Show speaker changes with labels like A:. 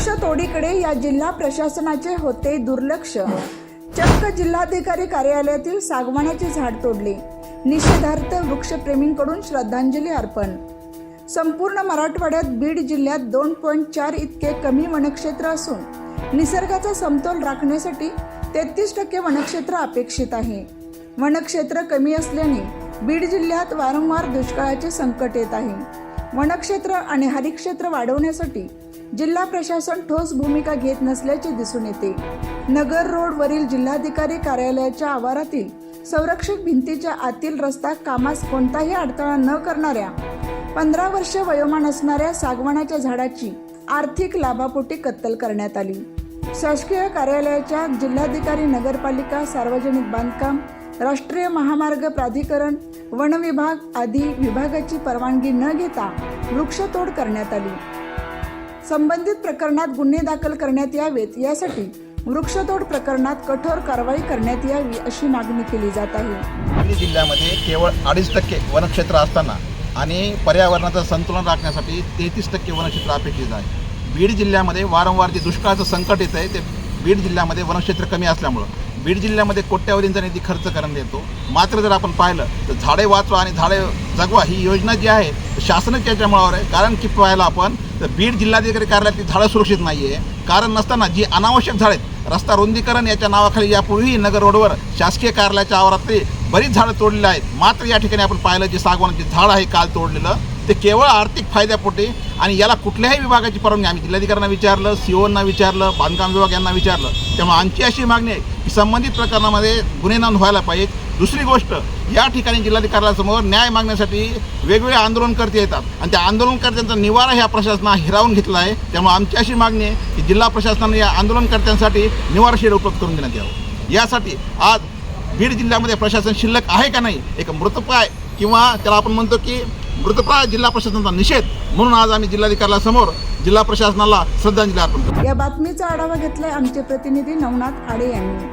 A: वृक्षतोडीकडे या जिल्हा प्रशासनाचे होते दुर्लक्ष. चक्क जिल्हाधिकारी कार्यालयातील सागवानाचे झाड तोडले. निषेधार्थ वृक्षप्रेमींकडून श्रद्धांजली अर्पण. संपूर्ण मराठवाड्यात बीड जिल्ह्यात दोन पॉईंट चार इतके कमी वनक्षेत्र असून निसर्गाचा समतोल राखण्यासाठी तेहतीस टक्के वनक्षेत्र अपेक्षित आहे. वनक्षेत्र कमी असल्याने बीड जिल्ह्यात वारंवार दुष्काळाचे संकट येत आहे. वनक्षेत्र आणि हरिक्षेत्र वाढवण्यासाठी जिल्हा प्रशासन ठोस भूमिका घेत नसल्याचे दिसून येते. नगर रोडवरील जिल्हाधिकारी कार्यालयाच्या आवारातील संरक्षक भिंतीच्या आतील रस्ता कामास कोणताही अडथळा न करणाऱ्या पंधरा वर्ष वयोमान असणाऱ्या सागवानाच्या झाडाची आर्थिक लाभापोटी कत्तल करण्यात आली. शासकीय कार्यालयाच्या जिल्हाधिकारी नगरपालिका सार्वजनिक बांधकाम राष्ट्रीय महामार्ग प्राधिकरण वन विभाग आदी विभागाची परवानगी न घेता वृक्षतोड करण्यात आली. संबंधित प्रकरणात गुन्हे दाखल करण्यात यावेत यासाठी वृक्षतोड प्रकरणात कठोर कारवाई करण्यात यावी अशी मागणी केली जात आहे.
B: बीड जिल्ह्यामध्ये केवळ अडीच टक्के वनक्षेत्र असताना आणि पर्यावरणाचं संतुलन राखण्यासाठी तेहतीस टक्के वनक्षेत्र अपेक्षित आहे. बीड जिल्ह्यामध्ये वारंवार जे दुष्काळाचं संकट येतं आहे ते बीड जिल्ह्यामध्ये वनक्षेत्र कमी असल्यामुळं बीड जिल्ह्यामध्ये कोट्यावधींचा निधी खर्च करण्यात येतो. मात्र जर आपण पाहिलं तर झाडे वाचवा आणि झाडे जगवा ही योजना जी आहे शासनच त्याच्या मुळावर आहे. कारण की पाहिलं आपण तर बीड जिल्हाधिकारी कार्यालयातली झाडं सुरक्षित नाही आहे कारण नसताना जी अनावश्यक झाडं आहेत रस्ता रुंदीकरण याच्या नावाखाली यापूर्वी नगर रोडवर शासकीय कार्यालयाच्या आवारातली बरीच झाडं तोडलेली आहेत. मात्र या ठिकाणी आपण पाहिलं जे सागवानाचे झाड आहे काल तोडलेलं ते केवळ आर्थिक फायद्यापोटी आणि याला कुठल्याही विभागाची परवानगी. आम्ही जिल्हाधिकाऱ्यांना विचारलं सी ओंना विचारलं बांधकाम विभाग यांना विचारलं. त्यामुळे आमची अशी मागणी आहे की संबंधित प्रकरणामध्ये गुन्हे नोंद व्हायला पाहिजेत. दुसरी गोष्ट या ठिकाणी जिल्हाधिकाऱ्यासमोर न्याय मागण्यासाठी वेगवेगळे आंदोलनकर्ते येतात. आणि त्या आंदोलनकर्त्यांचा निवारा ह्या प्रशासना हिरावून घेतला आहे. त्यामुळे आमची अशी मागणी आहे की जिल्हा प्रशासनाने या आंदोलनकर्त्यांसाठी निवारा शेड उपलब्ध करून देण्यात यावं. यासाठी आज बीड जिल्ह्यामध्ये प्रशासन शिल्लक आहे का नाही एक मृतपाय किंवा त्याला आपण म्हणतो की मृतप्राय जिल्हा प्रशासनाचा निषेध म्हणून आज आम्ही जिल्हाधिकाऱ्यासमोर जिल्हा प्रशासनाला श्रद्धांजली अर्पण करतो.
A: या बातमीचा आढावा घेतलाय आमचे प्रतिनिधी नवनाथ आडे यांनी.